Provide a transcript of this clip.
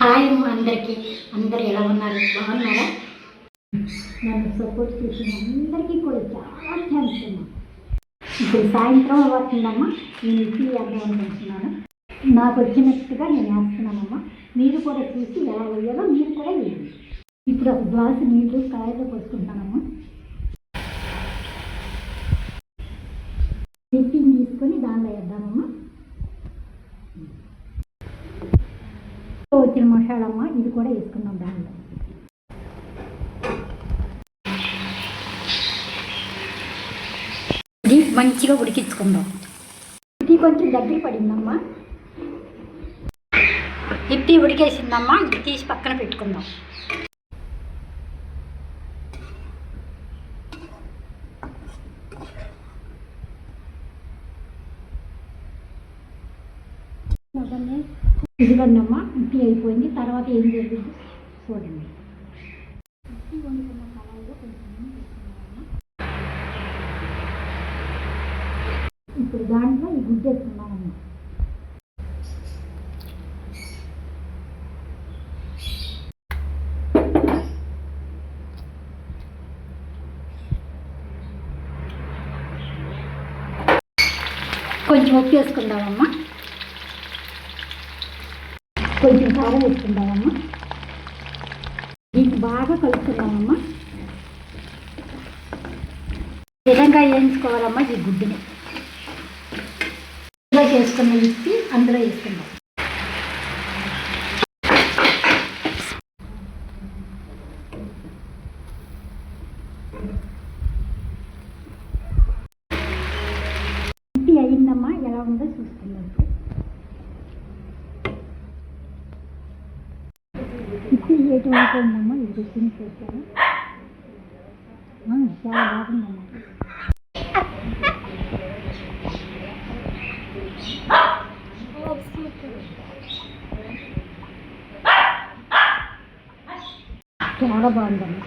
Hi అమ్మ అందరికీ. అందరు ఎలా ఉన్నారు? బాగున్నారా? నన్ను సపోర్ట్ చేసిన అందరికీ కూడా చాలా థ్యాంక్స్ అమ్మా. ఇప్పుడు సాయంత్రం అవుతుందమ్మా. నేను ఇడ్లీ వేద్దాం అనుకుంటున్నాను. నాకు వచ్చినట్టుగా నేను వేస్తున్నానమ్మా. మీరు కూడా చూసి ఎలా వేయాలో మీరు కూడా వేయండి. ఇప్పుడు ఒక గ్లాసు నీళ్ళు కాయలో పోసుకుంటానమ్మా. టిఫిన్ తీసుకొని దానిలో వేద్దామమ్మా. వచ్చిన మసాలమ్మ ఇది కూడా వేసుకున్నాం దానిలో ఇది మంచిగా ఉడికించుకుందాం. ఇది కొంచెం దగ్గర పడిందమ్మా. ఇప్పి ఉడికేసిందమ్మా. ఇది తీసి పక్కన పెట్టుకుందాం. ఇదిగోండి అమ్మ ఇప్పి అయిపోయింది. తర్వాత ఏం జరిగింది చూడండి. ఇప్పుడు దాంట్లో ఈ గుడ్డు వేసుకున్నామమ్మా కొంచెం ఉప్పు వేసుకుందామమ్మా. కొంచెం కారం వేసుకుందామమ్మా. దీన్ని బాగా కలుపుకుందామమ్మా. విధంగా వేయించుకోవాలమ్మా ఈ గుడ్డుని. ఏటి అయిపోయిందమ్మా ఇది తిని చేశాను ఆ, చాలా బాగుందమ్మా చాలా బాగుందమ్మా